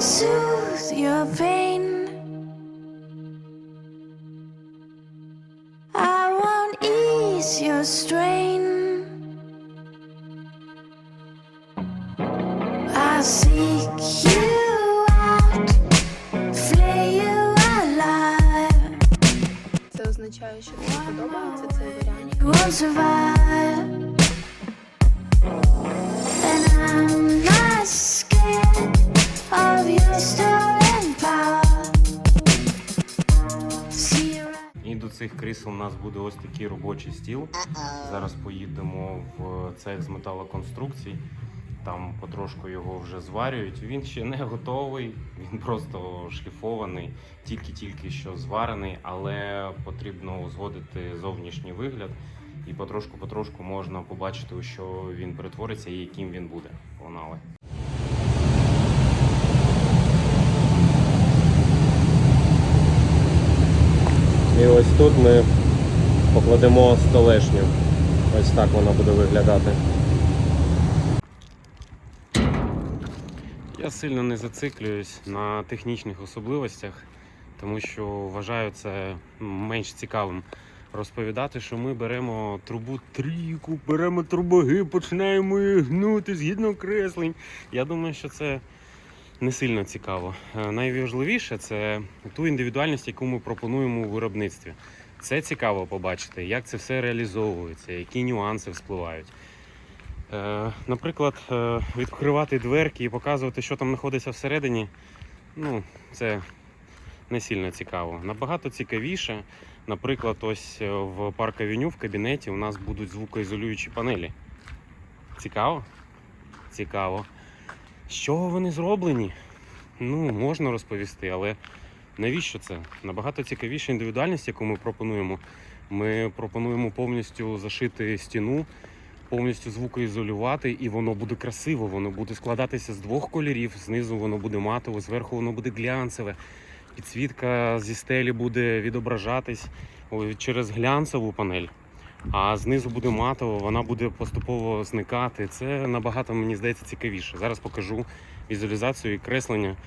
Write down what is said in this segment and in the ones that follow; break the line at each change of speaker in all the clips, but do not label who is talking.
won't soothe your pain. I won't ease your strain. I seek you out, flay you alive.
Це означає, що тобі подобається цей варіант.
Цих крісел у нас буде ось такий робочий стіл. Зараз поїдемо в цех з металоконструкцій. Там потрошку його вже зварюють. Він ще не готовий, він просто шліфований, тільки-тільки що зварений, але потрібно узгодити зовнішній вигляд. І потрошку-потрошку можна побачити, у що він перетвориться і яким він буде. Погнали. І ось тут ми покладемо столешню. Ось так вона буде виглядати. Я сильно не зациклююсь на технічних особливостях, тому що вважаю це менш цікавим. Розповідати, що ми беремо трубу трійку, беремо трубоги, починаємо її гнути згідно креслень. Я думаю, що це не сильно цікаво. Е, Найважливіше це ту індивідуальність, яку ми пропонуємо у виробництві. Це цікаво побачити, як це все реалізовується, які нюанси вспливають. Е, Наприклад, е, відкривати дверки і показувати, що там знаходиться всередині, ну, це не сильно цікаво. Набагато цікавіше, наприклад, ось в парк Авеню в кабінеті у нас будуть звукоізолюючі панелі. Цікаво? Цікаво. З чого вони зроблені? Ну, можна розповісти, але навіщо це? Набагато цікавіша індивідуальність, яку ми пропонуємо. Ми пропонуємо повністю зашити стіну, повністю звукоізолювати, і воно буде красиво, воно буде складатися з двох кольорів. Знизу воно буде матове, зверху воно буде глянцеве. Підсвітка зі стелі буде відображатись через глянцеву панель. А знизу буде матово, вона буде поступово зникати. Це набагато, мені здається, цікавіше. Зараз покажу візуалізацію і креслення,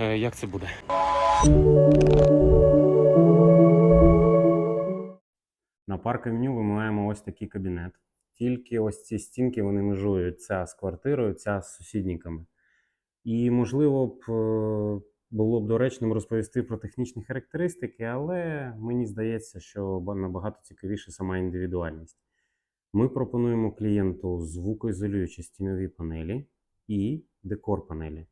е, як це буде. На парк Авеню ми маємо ось такий кабінет. Тільки ось ці стінки вони межують ця з квартирою, ця з сусідниками. І, можливо, б е, було б доречним розповісти про технічні характеристики, але мені здається, що набагато цікавіше сама індивідуальність. Ми пропонуємо клієнту звукоізолюючі стінові панелі і декор панелі.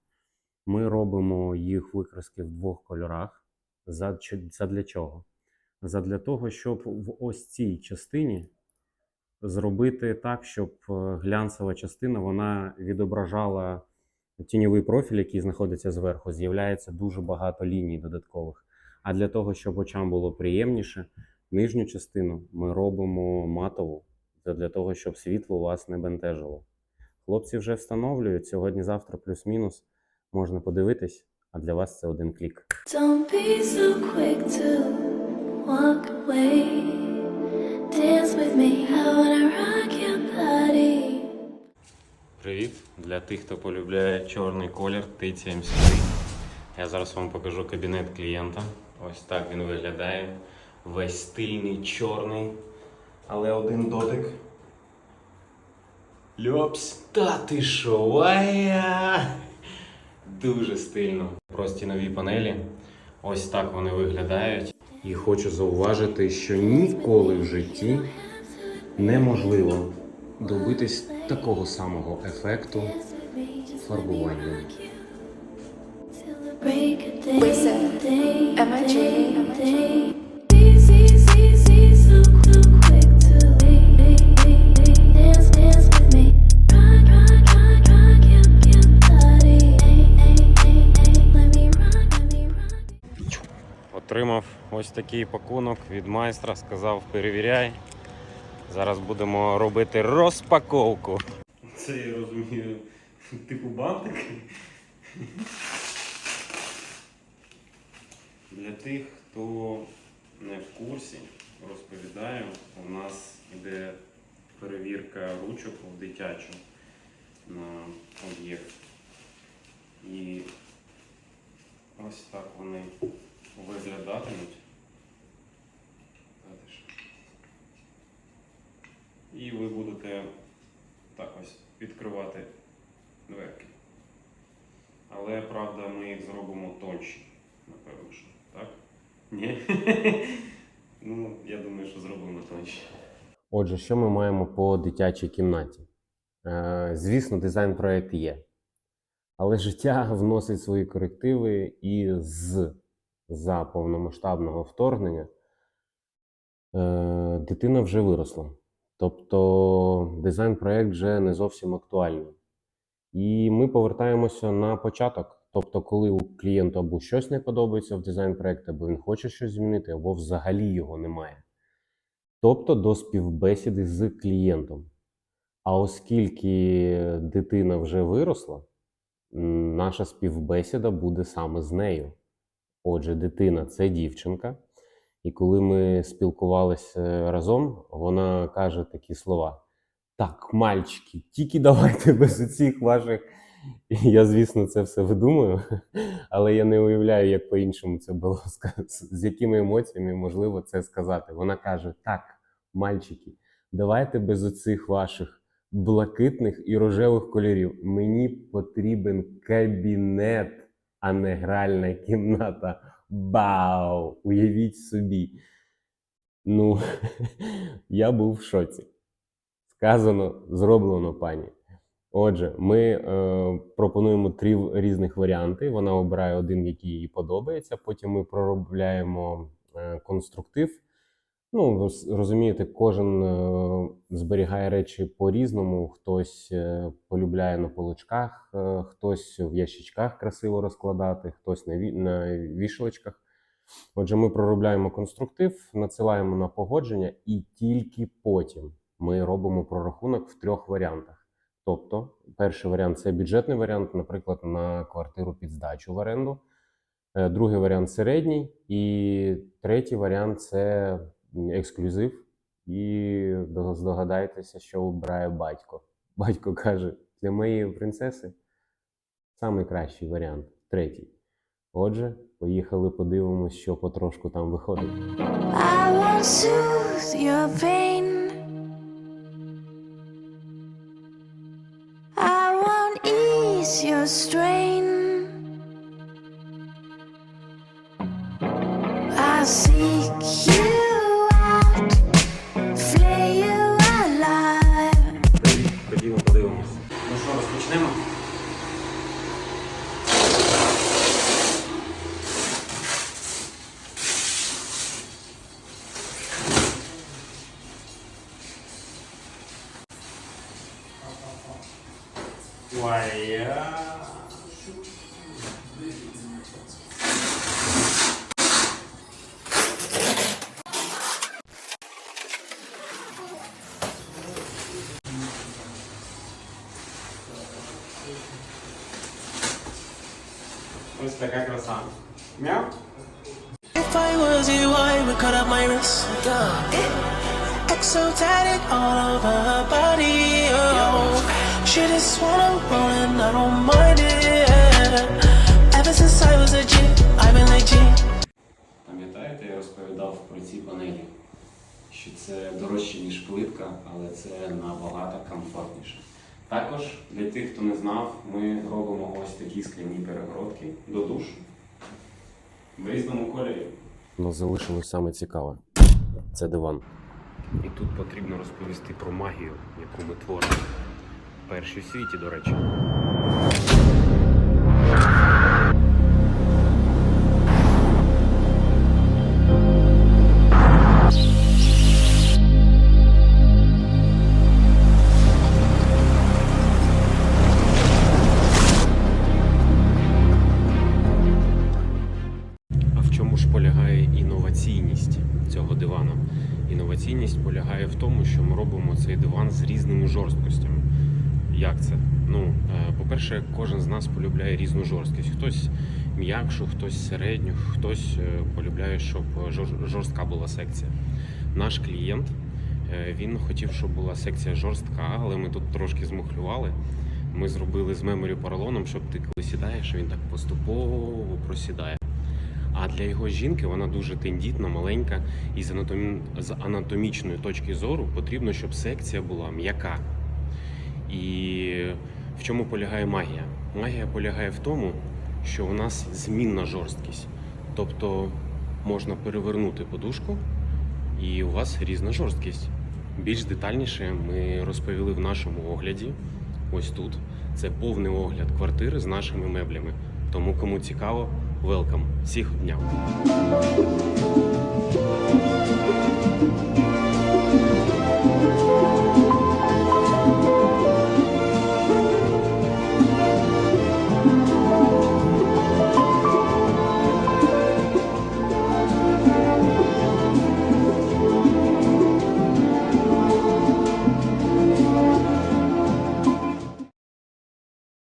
Ми робимо їх викраски в двох кольорах. Задля чого? Задля того, щоб в ось цій частині зробити так, щоб е, глянцева частина вона відображала тіньовий профіль, який знаходиться зверху. З'являється дуже багато ліній додаткових. А для того, щоб очам було приємніше, нижню частину ми робимо матову для того, щоб світло вас не бентежило. Хлопці вже встановлюють сьогодні-завтра плюс-мінус. Можна подивитись, а для вас це один клік.
Don't be so quick to walk away. Dance with me, your body.
Привіт! Для тих, хто полюбляє чорний колір, тицяємо сюди. Я зараз вам покажу кабінет клієнта. Ось так він виглядає. Весь стильний, чорний, але один дотик. Льопс, та ти шо, ая! Дуже стильно. Прості нові панелі. Ось так вони виглядають. І хочу зауважити, що ніколи в житті неможливо добитись такого самого ефекту
rock.
Отримав ось такий пакунок від майстра, сказав перевіряй. Зараз будемо робити розпаковку. Це я розумію, типу бантик. Для тих, хто не в курсі, розповідаю, у нас іде перевірка ручок в дитячу на об'єкт. І Ось так вони виглядатимуть. Знаєте що? І ви будете так ось відкривати дверки. Але правда ми їх зробимо тонші, напевно, що так? Ні? ну, я думаю, що зробимо тонші. Отже, що ми маємо по дитячій кімнаті? Е, звісно, дизайн-проект є. Але життя вносить свої корективи, і з за повномасштабного вторгнення е, дитина вже виросла. Тобто дизайн-проект вже не зовсім актуальний. І ми повертаємося на початок. Тобто, коли у клієнту або щось не подобається в дизайн-проекті, або він хоче щось змінити, або взагалі його немає. Тобто до співбесіди з клієнтом. А оскільки дитина вже виросла, наша співбесіда буде саме з нею. Отже, дитина це дівчинка. І коли ми спілкувалися разом, вона каже такі слова: Так, мальчики, тільки давайте без цих ваших. Я, звісно, це все видумую, але я не уявляю, як по-іншому це було з якими емоціями можливо це сказати. Вона каже: Так, мальчики, давайте без оцих ваших блакитних і рожевих кольорів. Мені потрібен кабінет, а не гральна кімната. Бау! Уявіть собі. Ну, я був в шоці. Сказано, зроблено, пані. Отже, ми е, пропонуємо три різних варіанти. Вона обирає один, який їй подобається. Потім ми проробляємо е, конструктив. Ну, розумієте, кожен е, зберігає речі по-різному. Хтось е, полюбляє на полочках, е, хтось в ящичках красиво розкладати, хтось на, ві- на вішалочках. Отже, ми проробляємо конструктив, надсилаємо на погодження, і тільки потім ми робимо прорахунок в трьох варіантах. Тобто, перший варіант це бюджетний варіант, наприклад, на квартиру під здачу в оренду. Другий варіант середній, і третій варіант це ексклюзив. І здогадайтеся, що обирає батько. Батько каже: для моєї принцеси найкращий варіант третій. Отже, поїхали, подивимось, що потрошку там виходить.
I soothe your pain. Your strain. I seek
така краса. Мяу.
If I was you, I would cut up my wrist. Yeah. Exo all over her body. Oh, she just wanna roll and I don't mind it. Ever since I was a G, I've been like G.
Пам'ятаєте, я розповідав про ці панелі, що це дорожче, ніж плитка, але це набагато комфортніше. Також для тих, хто не знав, ми робимо ось такі скляні перегородки до душ в різному кольорі. Ну, залишилось саме цікаве. Це диван. І тут потрібно розповісти про магію, яку ми творимо. Перші в світі, до речі. Інноваційність полягає в тому, що ми робимо цей диван з різними жорсткостями. Як це? Ну, е, по-перше, кожен з нас полюбляє різну жорсткість. Хтось м'якшу, хтось середню, хтось е, полюбляє, щоб жорстка була секція. Наш клієнт е, він хотів, щоб була секція жорстка, але ми тут трошки змухлювали. Ми зробили з меморі поролоном, щоб ти коли сідаєш, він так поступово просідає. А для його жінки вона дуже тендітна, маленька, і з, анатомі... з анатомічної точки зору потрібно, щоб секція була м'яка. І в чому полягає магія? Магія полягає в тому, що у нас змінна жорсткість. Тобто можна перевернути подушку, і у вас різна жорсткість. Більш детальніше ми розповіли в нашому огляді. Ось тут. Це повний огляд квартири з нашими меблями. Тому кому цікаво, велкам. Всіх дня.